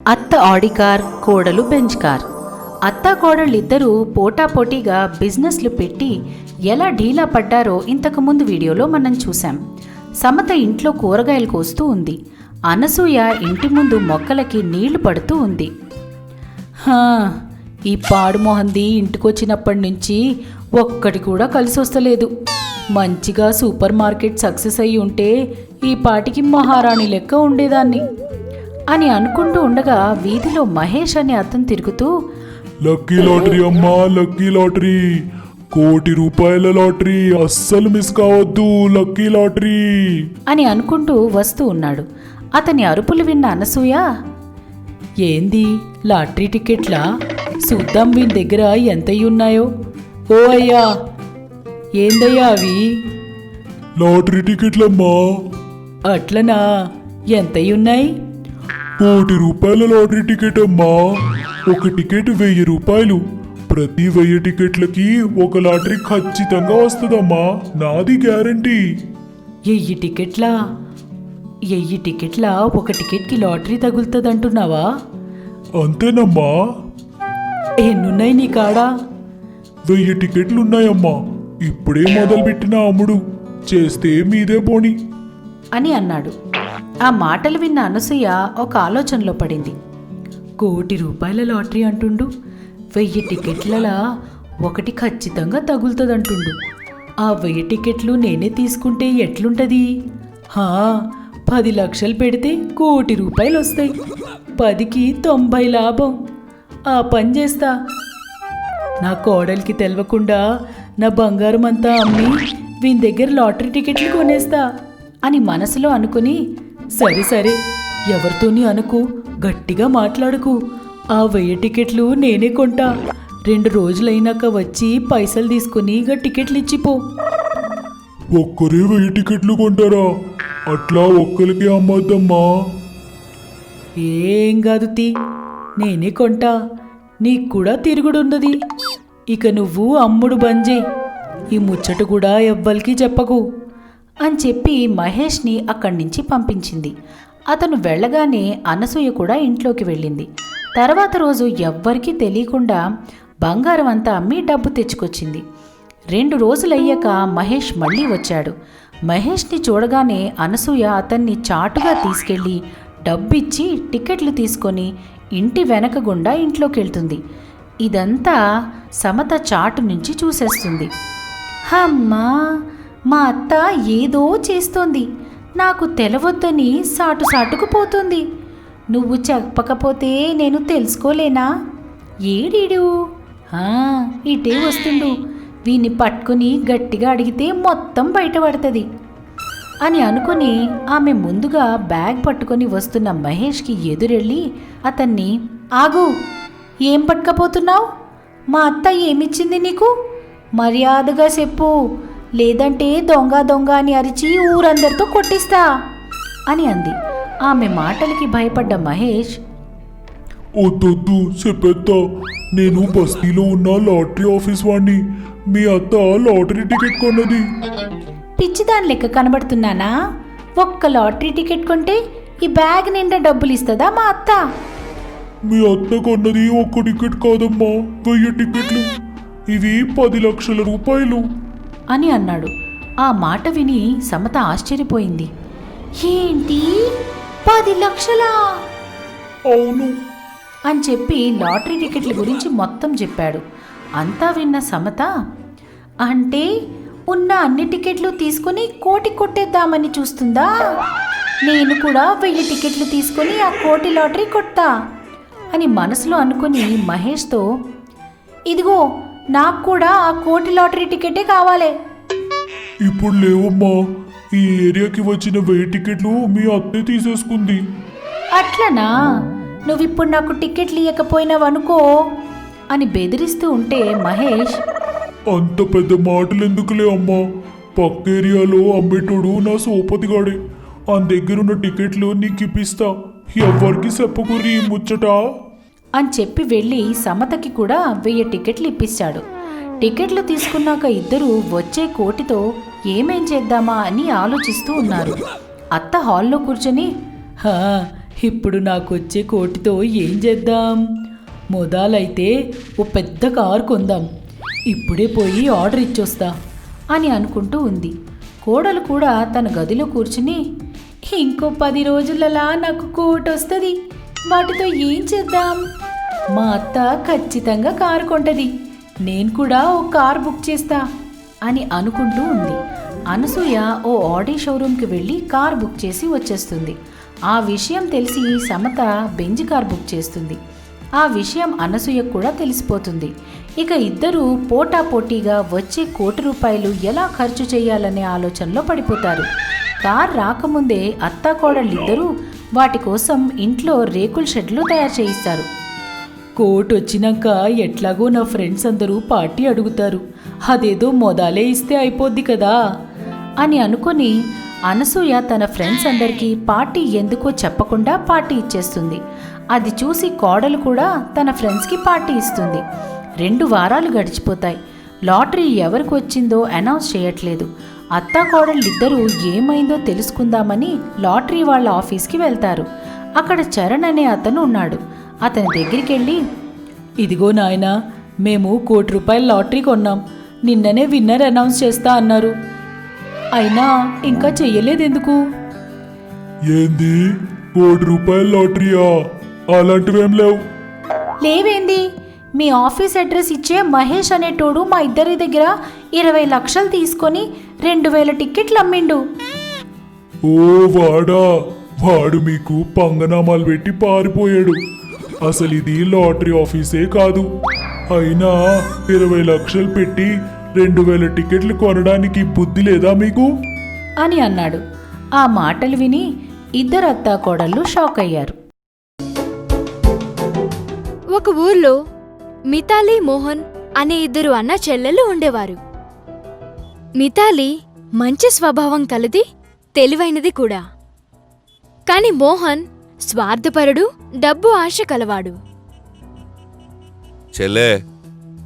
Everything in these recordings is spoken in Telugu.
అత్త ఆడి కార్ కోడలు బెంచ్ కార్ అత్త కోడళ్ళిద్దరూ పోటాపోటీగా బిజినెస్లు పెట్టి ఎలా ఢీలా పడ్డారో ఇంతకుముందు వీడియోలో మనం చూసాం సమత ఇంట్లో కూరగాయలు కోస్తూ ఉంది. అనసూయ ఇంటి ముందు మొక్కలకి నీళ్ళు పడుతూ ఉంది. హా, ఈ పాడు మొహంది ఇంటికొచ్చినప్పటి నుంచి ఒక్కటి కూడా కలిసి వస్తలేదు మంచిగా సూపర్ మార్కెట్ సక్సెస్ అయ్యి ఉంటే ఈ పాటికి మహారాణి లెక్క ఉండేదాన్ని. అని అనుకుంటూ ఉండగా వీధిలో మహేష్ అనే అతను తిరుగుతూ లక్కీ లాటరీ అమ్మా లక్కీ లాటరీ. కోటి రూపాయల లాటరీ అస్సలు మిస్ కావద్దు లక్కీ లాటరీ. అని అనుకుంటూ వస్తూ ఉన్నాడు. అతని అరుపులు విన్న అనసూయ ఏంది లాటరీ టికెట్లా చూద్దాం వీని దగ్గర ఎంతయి ఉన్నాయో ఓ అయ్యా ఏందయ్యా అవి? లాటరీ టికెట్లమ్మా అట్లనా? ఎంతయి ఉన్నాయి కోటి రూపాయల లాటరీ టికెట్ అమ్మా. ఒక టికెట్ వెయ్యి రూపాయలు. ప్రతి వెయ్యి టికెట్లకి ఒక లాటరీ ఖచ్చితంగా వస్తుందమ్మా. నాది గ్యారంటీ. ఎయ్యి టికెట్లా? ఎయ్యి టికెట్లా ఒక టికెట్కి లాటరీ తగులుతుందంటున్నావా? అంతేనమ్మా. ఎన్నున్నాయి నీ కాడా? వెయ్యి టికెట్లు ఉన్నాయమ్మా ఇప్పుడే మొదలుపెట్టిన అమ్ముడు. చేస్తే మీదే పోని. అని అన్నాడు. ఆ మాటలు విన్న అనసూయ ఒక ఆలోచనలో పడింది. కోటి రూపాయల లాటరీ అంటుండు. వెయ్యి టికెట్లలా ఒకటి ఖచ్చితంగా తగులుతుందంటుండు. ఆ వెయ్యి టికెట్లు నేనే తీసుకుంటే ఎట్లుంటది? హా పది లక్షలు పెడితే కోటి రూపాయలు వస్తాయి పదికి తొంభై లాభం. ఆ పని చేస్తా. నా కోడలికి తెలవకుండా నా బంగారం అంతా అమ్మి వీని దగ్గర లాటరీ టికెట్లు కొనేస్తా అని మనసులో అనుకుని సరే సరే. ఎవరితోని అనుకు? గట్టిగా మాట్లాడుకు. ఆ వెయ్యి టికెట్లు నేనే కొంటా. రెండు రోజులైనాక వచ్చి పైసలు తీసుకుని ఇక టికెట్లు ఇచ్చిపో. ఒక్కరే వెయ్యి టికెట్లు కొంటారా? అట్లా ఒక్కరికి అమ్మద్దమ్మా. ఏం కాదు తీ. నేనే కొంటా. నీకు కూడా తిరుగుడున్నది. ఇక నువ్వు అమ్ముడు బంజే. ఈ ముచ్చట కూడా ఎవ్వరికి చెప్పకు. అని చెప్పి మహేష్ని అక్కడి నుంచి పంపించింది. అతను వెళ్ళగానే అనసూయ కూడా ఇంట్లోకి వెళ్ళింది. తర్వాత రోజు ఎవ్వరికీ తెలియకుండా బంగారం అంతా అమ్మి డబ్బు తెచ్చుకొచ్చింది. రెండు రోజులయ్యాక మహేష్ మళ్ళీ వచ్చాడు. మహేష్ని చూడగానే అనసూయ అతన్ని చాటుగా తీసుకెళ్ళి డబ్బిచ్చి టికెట్లు తీసుకొని ఇంటి వెనక గుండా ఇంట్లోకి వెళ్తుంది ఇదంతా సమత చాటు నుంచి చూసేస్తుంది. అమ్మా! మా అత్త ఏదో చేస్తోంది. నాకు తెలవద్దని సాటు సాటుకు పోతుంది నువ్వు చెప్పకపోతే నేను తెలుసుకోలేనా? ఏడీడు? ఇటే వస్తుండు. వీని పట్టుకుని గట్టిగా అడిగితే మొత్తం బయటపడుతుంది. అని అనుకుని ఆమె ముందుగా బ్యాగ్ పట్టుకొని వస్తున్న మహేష్కి ఎదురెళ్ళి అతన్ని ఆగు ఏం పట్టుకపోతున్నావు? మా అత్త ఏమిచ్చింది నీకు? మర్యాదగా చెప్పు. లేదంటే దొంగ దొంగ అని అరిచి ఊరందరితో కొట్టిస్తా అని అంది. ఆమె మాటలకి భయపడ్డ మహేష్ వద్దొద్దు చెప్పేత్తా. నేను బస్తీలో ఉన్న లాటరీ ఆఫీస్ వాడిని మీ అత్త లాటరీ టికెట్ కొన్నది. పిచ్చిదాని లెక్క కనబడుతున్నానా? ఒక్క లాటరీ టికెట్ కొంటే ఈ బ్యాగ్ నిండా డబ్బులు ఇస్తుందా మా అత్త? మీ అత్త కొన్నది ఒక్క టికెట్ కాదమ్మా వెయ్యి టికెట్లు. ఇవి పది లక్షల రూపాయలు. అని అన్నాడు. ఆ మాట విని సమత ఆశ్చర్యపోయింది. ఏంటి? పది లక్షలా? అవును. అని చెప్పి లాటరీ టికెట్ల గురించి మొత్తం చెప్పాడు. అంతా విన్న సమత అంటే ఉన్న అన్ని టికెట్లు తీసుకొని కోటి కొట్టేద్దామని చూస్తుందా? నేను కూడా వెయ్యి టికెట్లు తీసుకొని ఆ కోటి లాటరీ కొట్టా అని మనసులో అనుకుని మహేష్తో ఇదిగో నాకు కూడా ఆ కోటి లాటరీ టికెటే కావాలి. ఇప్పుడు లేవమ్మా. ఈ ఏరియాకి వచ్చిన వెయ్యి టికెట్లు మీ అత్తే తీసేసుకుంది. అట్లనా? నువ్విప్పుడు నాకు టికెట్లు ఇవ్వకపోయినావనుకో అని బెదిరిస్తూ ఉంటే మహేష్ అంత పెద్ద మాటలు ఎందుకులే అమ్మా. పక్క ఏరియాలో అమ్మేటోడు నా సోపతిగాడే. ఆయన దగ్గరున్న టికెట్లు నీకు ఇప్పిస్తా ఎవ్వరికి చెప్పకుర్రి ఈ ముచ్చట. అని చెప్పి వెళ్ళి సమతకి కూడా వెయ్యి టికెట్లు ఇప్పించాడు టికెట్లు తీసుకున్నాక ఇద్దరు వచ్చే కోటితో ఏమేం చేద్దామా అని ఆలోచిస్తూ ఉన్నారు. అత్త హాల్లో కూర్చొని "హా, ఇప్పుడు వచ్చే కోటితో ఏం చేద్దాం? మొదలైతే ఓ పెద్ద కారు కొందాం. ఇప్పుడే పోయి ఆర్డర్ ఇచ్చొస్తా అని అనుకుంటూ ఉంది. కోడలు కూడా తన గదిలో కూర్చుని ఇంకో పది రోజులలా నాకు కోట్ వస్తుంది వాటితో ఏం చేద్దాం? మా అత్త ఖచ్చితంగా కారు కొంటది. నేను కూడా ఓ కార్ బుక్ చేస్తా అని అనుకుంటూ ఉంది. అనసూయ ఓ ఆడి షోరూంకి వెళ్ళి కార్ బుక్ చేసి వచ్చేస్తుంది. ఆ విషయం తెలిసి సమత బెంజ్ కార్ బుక్ చేస్తుంది. ఆ విషయం అనసూయకు కూడా తెలిసిపోతుంది. ఇక ఇద్దరూ పోటాపోటీగా వచ్చే కోటి రూపాయలు ఎలా ఖర్చు చేయాలనే ఆలోచనలో పడిపోతారు. కార్ రాకముందే అత్తాకోడళ్ళిద్దరూ వాటి కోసం ఇంట్లో రేకుల షెడ్లు తయారు చేయిస్తారు. కోట్ వచ్చినాక ఎట్లాగో నా ఫ్రెండ్స్ అందరూ పార్టీ అడుగుతారు. అదేదో మొదలే ఇస్తే అయిపోద్ది కదా. అని అనుకొని అనసూయ తన ఫ్రెండ్స్ అందరికీ పార్టీ ఎందుకో చెప్పకుండా పార్టీ ఇచ్చేస్తుంది. అది చూసి కోడలు కూడా తన ఫ్రెండ్స్కి పార్టీ ఇస్తుంది. రెండు వారాలు గడిచిపోతాయి. లాటరీ ఎవరికి వచ్చిందో అనౌన్స్ చేయట్లేదు. అత్తా కోడళ్ళిద్దరూ ఏమైందో తెలుసుకుందామని లాటరీ వాళ్ళ ఆఫీస్కి వెళ్తారు. అక్కడ చరణ్ అనే అతను ఉన్నాడు. అతని దగ్గరికి వెళ్ళి ఇదిగో నాయనా మేము కోటి రూపాయల లాటరీ కొన్నాం. నిన్ననే విన్నర్ అనౌన్స్ చేస్తా అన్నారు. అయినా ఇంకా చెయ్యలేదెందుకు? ఏంది? కోటి రూపాయల లాటరీయా? అలాంటివేం లేవు. లేవేంది? మీ ఆఫీస్ అడ్రస్ ఇచ్చే మహేష్ అనేటోడు మా ఇద్దరి దగ్గర ఇరవై లక్షలు తీసుకొని రెండు వేల టిక్కెట్లు అమ్మిండు. ఓ వాడా! వాడు మీకు పంగనామాలు పెట్టి పారిపోయాడు. అసలు ఇది లాటరీ ఆఫీసే కాదు. అయినా ఇరవై లక్షలు పెట్టి రెండు వేల టికెట్లు కొనడానికి బుద్ధి లేదా మీకు? అని అన్నాడు. ఆ మాటలు విని ఇద్దరు అత్తా కోడళ్ళు షాక్ అయ్యారు ఒక ఊర్లో మితాలి మోహన్ అనే ఇద్దరు అన్న చెల్లెలు ఉండేవారు. మితాలి మంచి స్వభావం కలది తెలివైనది కూడా. కాని మోహన్ స్వార్థపరుడు డబ్బు ఆశ కలవాడు. చెల్లే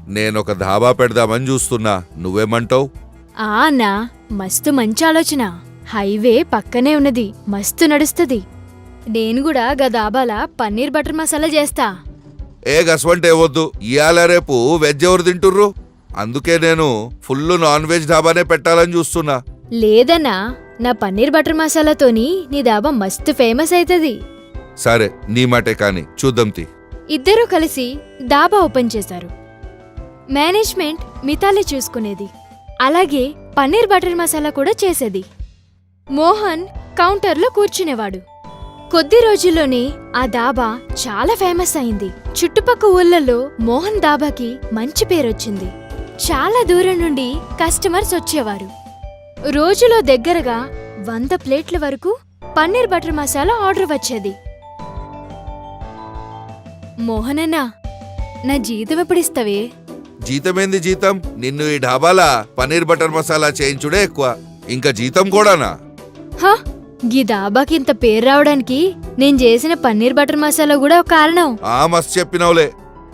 నేనొక ధాబా పెడదామని చూస్తున్నా. నువ్వేమంటావు? ఆ అన్నా మస్తు మంచి ఆలోచన. హైవే పక్కనే ఉన్నది మస్తు నడుస్తది. నేను కూడా గదాబాల పన్నీర్ బటర్ మసాలా చేస్తా. ఏ గసవంటే వద్దు ఇయాల రేపు వెజ్ ఎవరు తింటుర్రు? అందుకే నేను ఫుల్ నాన్ వెజ్ ధాబానే పెట్టాలని చూస్తున్నా. లేదన్నా నా పన్నీర్ బటర్ మసాలాతోని నీ దాబా మస్తు ఫేమస్ అవుతుంది సరే నీ మాటే కాని చూద్దాం ఇద్దరూ కలిసి దాబా ఓపెన్ చేశారు. మేనేజ్మెంట్ మితాలి చూసుకునేది. అలాగే పన్నీర్ బటర్ మసాలా కూడా చేసేది. మోహన్ కౌంటర్లో కూర్చునేవాడు. కొద్ది రోజుల్లోనే ఆ దాబా చాలా ఫేమస్ అయింది. చుట్టుపక్క ఊళ్ళలో మోహన్ దాబాకి మంచి పేరొచ్చింది. చాలా దూరం నుండి కస్టమర్స్ వచ్చేవారు. రోజులో దగ్గరగా వంద ప్లేట్ల వరకు పన్నీర్ బటర్ మసాలా ఆర్డర్ వచ్చేది. మోహనన్నా నా జీతం ఎప్పుడిస్తావే? జీతమేంది జీతం? నిన్ను ఈ ఢాబాలా పన్నీర్ బటర్ మసాలా చేయించుడే ఎక్కువ. ఇంకా జీతం కూడానా? హ గీ దాబాకి ఇంత పేరు రావడానికి నేను చేసిన పన్నీర్ బటర్ మసాలా కూడా ఒక కారణం. ఆ మస్తు చెప్పినావులే.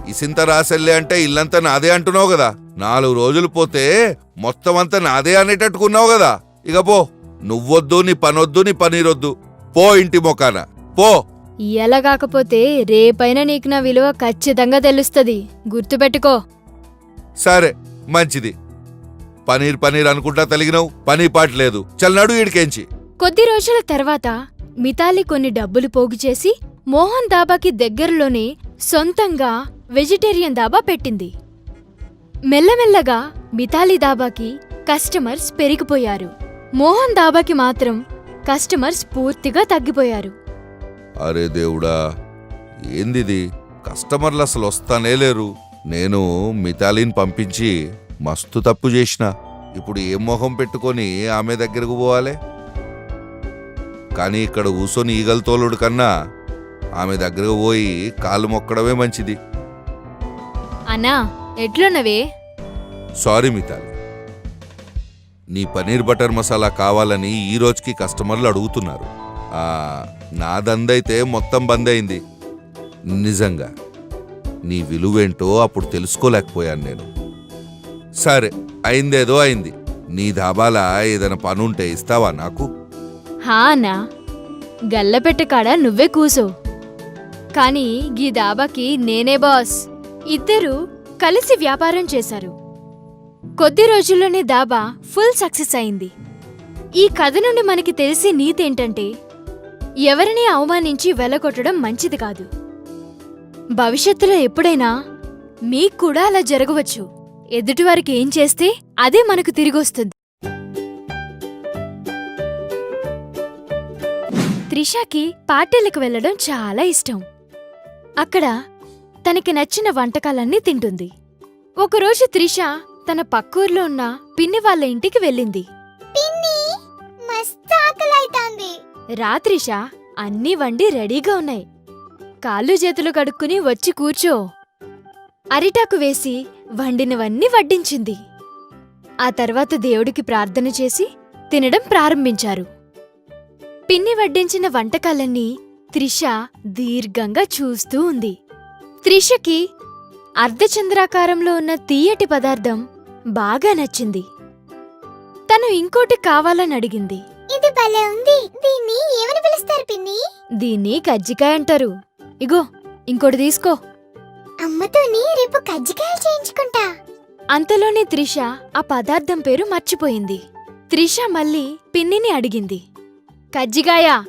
ఇసింత రాసెల్లే అంటే ఇల్లంతా నాదే అంటున్నావు కదా. నాలుగు రోజులు పోతే మొత్తం అంతా నాదే అనేటట్టుకున్నావు కదా. ఇక పో నువ్వొద్దు నీ పనొద్దు నీ పనీరొద్దు. పో ఇంటి మొకాన పో. ఇయ్యాల కాకపోతే రేపైనా నీకు నా విలువ ఖచ్చితంగా తెలుస్తుంది. గుర్తుపెట్టుకో. సరే మంచిది. పనీర్ పనీర్ అనుకుంటా తలిగినావు పని పాట లేదు. చల్నాడు ఈడికేంచి. కొద్ది రోజుల తర్వాత మితాలి కొన్ని డబ్బులు పోగు చేసి మోహన్ దాబాకి దగ్గరలోనే సొంతంగా వెజిటేరియన్ దాబా పెట్టింది. మెల్లమెల్లగా మితాలి దాబాకి కస్టమర్స్ పెరిగిపోయారు. మోహన్ దాబాకి మాత్రం కస్టమర్స్ పూర్తిగా తగ్గిపోయారు. అరే దేవుడా ఏందిది? కస్టమర్లు అసలు వస్తానే లేరు. నేను మితాలిని పంపించి మస్తు తప్పు చేసిన. ఇప్పుడు ఏం మొహం పెట్టుకొని ఆమె దగ్గరకు పోవాలి? కానీ ఇక్కడ కూసోని ఈగల తోలుడు కన్నా ఆమె దగ్గరకు పోయి కాలు మొక్కడమే మంచిది. అన్నా ఎట్లున్నవే? సారీ మితాలి నీ పనీర్ బటర్ మసాలా కావాలని ఈ రోజుకి కస్టమర్లు అడుగుతున్నారు. నా దందైతే మొత్తం బంద్ అయింది. నిజంగా నీ విలువేంటో అప్పుడు తెలుసుకోలేకపోయాను నేను. సరే అయిందేదో అయింది. నీ ధాబాలా ఏదైనా పనుంటే ఇస్తావా నాకు? హా గల్లపెట్ట కాడ నువ్వే కూసో. కానీ గీ దాబాకి నేనే బాస్. ఇద్దరూ కలిసి వ్యాపారం చేశారు. కొద్ది రోజుల్లోనే దాబా ఫుల్ సక్సెస్ అయింది. ఈ కథ నుండి మనకి తెలిసే నీతేంటంటే ఎవరిని అవమానించి వెలగొట్టడం మంచిది కాదు. భవిష్యత్తులో ఎప్పుడైనా మీకు కూడా అలా జరగవచ్చు. ఎదుటివారికి ఏం చేస్తే అదే మనకు తిరిగొస్తుంది. త్రిషాకి పార్టీలకు వెళ్ళడం చాలా ఇష్టం. అక్కడ తనకి నచ్చిన వంటకాలన్నీ తింటుంది. ఒకరోజు త్రిష తన పక్కూర్లో ఉన్న పిన్ని వాళ్ళ ఇంటికి వెళ్ళింది. పిన్ని మస్తు ఆకలైతాంది. రాత్రిష అన్నీ వండి రెడీగా ఉన్నాయి. కాళ్ళు చేతులు కడుక్కుని వచ్చి కూర్చో. అరిటాకు వేసి వండినవన్నీ వడ్డించింది. ఆ తర్వాత దేవుడికి ప్రార్థన చేసి తినడం ప్రారంభించారు. పిన్ని వడ్డించిన వంటకాలన్నీ త్రిష దీర్ఘంగా చూస్తూ ఉంది. త్రిషకి అర్ధచంద్రాకారంలో ఉన్న తీయటి పదార్థం బాగా నచ్చింది. తను ఇంకోటి కావాలని అడిగింది. ఇది భలే ఉంది. దీన్ని దీన్ని కజ్జికాయ అంటారు. ఇగో ఇంకోటి తీసుకో. అమ్మతోని రేపు కజ్జికాయలు చేయించుకుంటా. అంతలోనే త్రిష ఆ పదార్థం పేరు మర్చిపోయింది. త్రిష మళ్ళీ పిన్నిని అడిగింది. కజ్జికాయ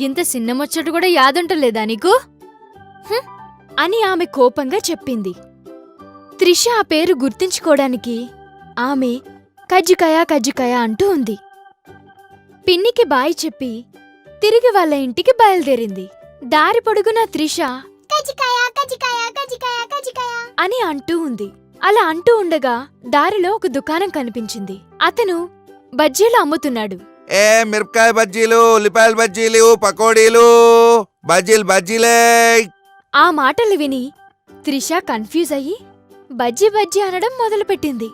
గింత సిన్నమొచ్చట కూడా యాదుంటలేదా నీకు? అని ఆమె కోపంగా చెప్పింది. త్రిష ఆ పేరు గుర్తించుకోవడానికి ఆమె కజ్జికాయ కజ్జికాయ అంటూ ఉంది. పిన్నికి బాయ్ చెప్పి తిరిగి వాళ్ళ ఇంటికి బయలుదేరింది. దారి పొడుగునా త్రిష అని అంటూ ఉంది. అలా అంటూ ఉండగా దారిలో ఒక దుకాణం కనిపించింది. అతను బజ్జీలు అమ్ముతున్నాడు. ఏ మిరపకాయ బజ్జీలు ఉల్లిపాయల బజ్జీలు పకోడీలు బజ్జీలు బజ్జీలే. ఆ మాటలు విని త్రిష కన్ఫ్యూజ్ అయ్యి బజ్జీ బజ్జీ అనడం మొదలుపెట్టింది.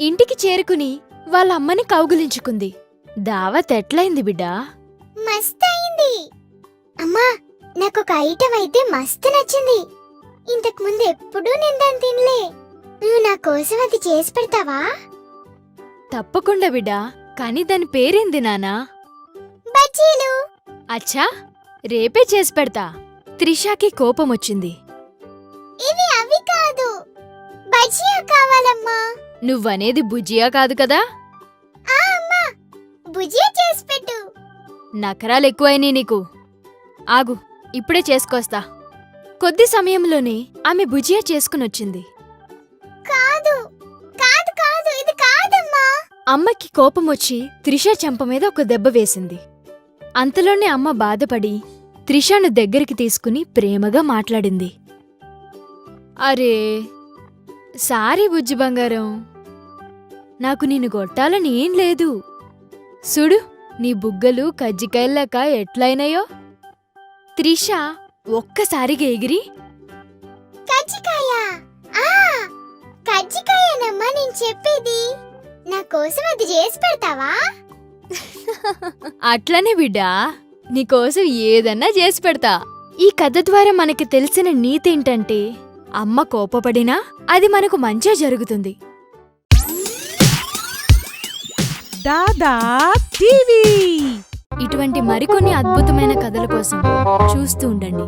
ఇంటికి చేరుకుని వాళ్ళ అమ్మని కౌగులించుకుంది. దావత్ ఎట్లయింది బిడ్డా? మస్తు అయింది అమ్మా నాకు ఒక ఐటెం అయితే మస్తు నచ్చింది. ఇంతకు ముందు ఎప్పుడూ నేను దాన్ని తినలే. నువ్వు నా కోసం అది చేసి పెడతావా? తప్పకుండా బిడ్డా కాని దాని పేరేంది నానా? బజ్జీలు. అచ్చా రేపే చేసి పెడతా. త్రిషాకి కోపమొచ్చింది ఇవి అవి కాదు. బజ్జియా కావాలమ్మా. నువ్వనేది బుజ్జియా కాదు కదా? ఆ అమ్మా. పెట్టు నకరాలు ఎక్కువైనాయి నీకు. ఆగు ఇప్పుడే చేసుకొస్తా. కొద్ది సమయంలోనే ఆమె భుజియా చేసుకునొచ్చింది. కాదు కాదు కాదు ఇది కాదమ్మా. అమ్మకి కోపమొచ్చి త్రిష చెంప మీద ఒక దెబ్బ వేసింది. అంతలోనే అమ్మ బాధపడి త్రిషను దగ్గరికి తీసుకుని ప్రేమగా మాట్లాడింది. అరే సారీ బుజ్జి బంగారం. నాకు నిన్ను కొట్టాలని ఏం లేదు. సుడు నీ బుగ్గలు కజ్జికాయల్లాక ఎట్లయినాయో? త్రిష ఒక్కసారిగా ఎగిరి. కజ్జికాయ? ఆ కజ్జికాయనమ్మా నేను చెప్పేది. నా కోసం అది చేసి పెడతావా? అట్లనే బిడ్డా నీకోసం ఏదన్నా చేసి పెడతా. ఈ కథ ద్వారా మనకి తెలిసిన నీతేంటంటే అమ్మ కోపపడినా అది మనకు మంచే జరుగుతుంది. దాదా టీవీ. ఇటువంటి మరికొన్ని అద్భుతమైన కథల కోసం చూస్తూ ఉండండి.